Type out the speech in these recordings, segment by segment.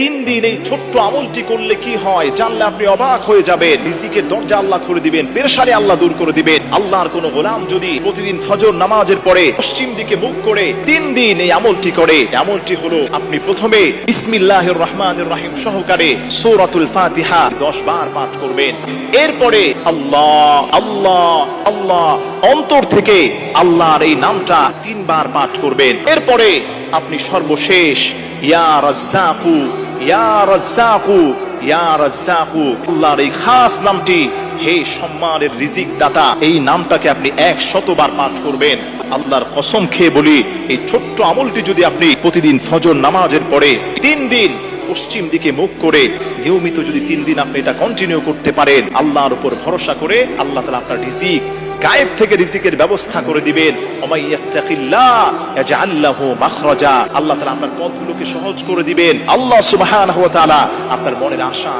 তিন দিন এই ছোট্ট আমলটি করলে কি হয়? জানলে আপনি অবাক হয়ে যাবেন। রিজিকের দরজা আল্লাহ করে দিবেন, পেরেশানি আল্লাহ দূর করে দিবেন। আল্লাহর কোন গোলাম যদি প্রতিদিন ফজর নামাজের পরে পশ্চিম দিকে মুখ করে তিন দিন এই আমলটি করে আমলটি হলো আপনি প্রথমে বিসমিল্লাহির রহমান রহিম সহকারে সূরাতুল ফাতিহা 10 বার পাঠ করবেন। এরপরে আল্লাহ আল্লাহ আল্লাহ অন্তর থেকে আল্লাহর এই নামটা তিনবার পাঠ করবেন। এরপরে আপনি সর্বশেষ, ইয়া রাজ্জাকু ইয়া রাজ্জাকু ইয়া রাজ্জাকু, আল্লাহর এই খাস নামটি হে সম্মানের রিজিক দাতা এই নামটাকে আপনি এক শতবার পাঠ করবেন। আল্লাহর কসম খেয়ে বলি, এই ছোট্ট আমলটি যদি আপনি প্রতিদিন ফজর নামাজের পরে তিন দিন পশ্চিম দিকে মুখ করে নিয়মিত যদি তিন দিন আপনি এটা কন্টিনিউ করতে পারেন, আল্লাহর উপর ভরসা করে আল্লাহ তালা আপনার রিজিক, গায়েব থেকে রিজিকের ব্যবস্থা করে দিবেন। সহজ করে দিবেন। আল্লাহ আপনার মনের আশা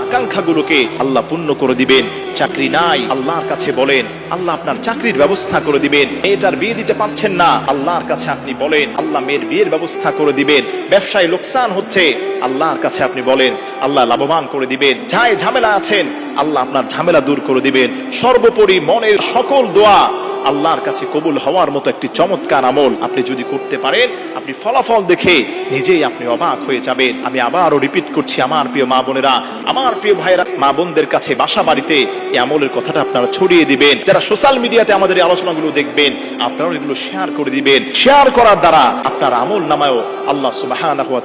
আল্লাহ পূর্ণ করে দিবেন। চাকরি নাই, আল্লাহর কাছে বলেন। আল্লাহ আপনার চাকরির ব্যবস্থা করে দিবেন। মেয়েটার বিয়ে দিতে পারছেন না, আল্লাহর কাছে আপনি বলেন। আল্লাহ মেয়ের বিয়ের ব্যবস্থা করে দিবেন। ব্যবসায় লোকসান হচ্ছে, আল্লাহর কাছে আপনি বলেন। আল্লাহ লাভবান করে দিবেন। যাই ঝামেলা আছেন, আল্লাহ আপনার ঝামেলা দূর করে দিবেন। সর্বোপরি মনের সকল দোয়া আল্লাহর কাছে কবুল হওয়ার মতো একটি চমৎকার আমল আপনি যদি করতে পারেন, আপনি ফলাফল দেখে নিজেই আপনি অবাক হয়ে যাবেন। আমি আবারও রিপিট করছি, আমার প্রিয় মা বোনেরা, আমার প্রিয় ভাইরা মা বোনদের কাছে বাসা বাড়িতে এই আমলের কথাটা আপনারা ছড়িয়ে দিবেন। যারা সোশ্যাল মিডিয়াতে আমাদের এই আলোচনাগুলো দেখবেন, আপনারাও এগুলো শেয়ার করে দিবেন। শেয়ার করার দ্বারা আপনার আমল নামায়ও আল্লাহ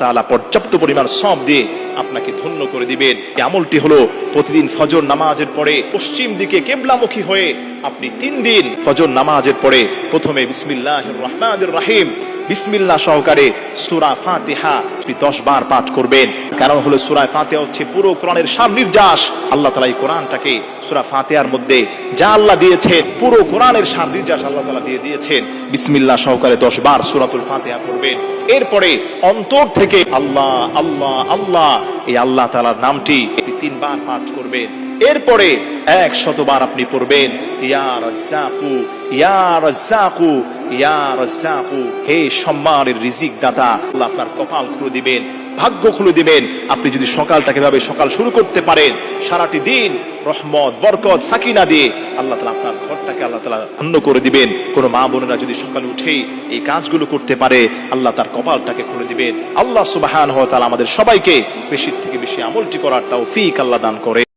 তাআলা পর্যাপ্ত পরিমাণ সব দিয়ে আপনাকে ধন্য করে দিবেন। এই আমলটি হলো প্রতিদিন ফজর নামাজের পরে পশ্চিম দিকে কেবলামুখী হয়ে আপনি তিন দিন ফজর নামাজের পরে প্রথমে বিসমিল্লাহির রহমানির রহিম। বিসমিল্লাহ সহকারে সূরা ফাতিহা আপনি 10 বার পাঠ করবেন। কারণ হলো সূরা ফাতিহা হচ্ছে পুরো কোরআনের সাবনির্যাস আল্লাহ তাআলা এই কোরআনটাকে সূরা ফাতিহার মধ্যে যা আল্লাহ দিয়েছেন, পুরো কোরআনের সাবনির্যাস আল্লাহ তাআলা দিয়ে দিয়েছেন। বিসমিল্লাহ সহকারে 10 বার সূরাতুল ফাতিহা পড়বেন। এরপরে অন্তর থেকে আল্লাহ আল্লাহ আল্লাহ, এই আল্লাহ তালার নামটি তিনবার পাঠ করবেন। এরপরে এক শতবার আপনি পড়বেন হে সম্মানের রিজিক আপনার কপাল খুলে দিবেন, ভাগ্য খুলে দিবেন। আপনি যদি সকালটাকে ভাবে সকাল শুরু করতে পারেন, সারাটি দিন রহমত, বরকত, সাকিনা দিয়ে আল্লাহ তালা আপনার ঘরটাকে আল্লাহ তালা ধন্য করে দিবেন। কোন মা বোনেরা যদি সকালে উঠেই এই কাজগুলো করতে পারে, আল্লাহ তার কপালটাকে খুলে দিবেন। আল্লাহ সুবাহান হওয়া তালা আমাদের সবাইকে বেশি থেকে বেশি আমলটি করার তাও ফিক আল্লাহ দান করে।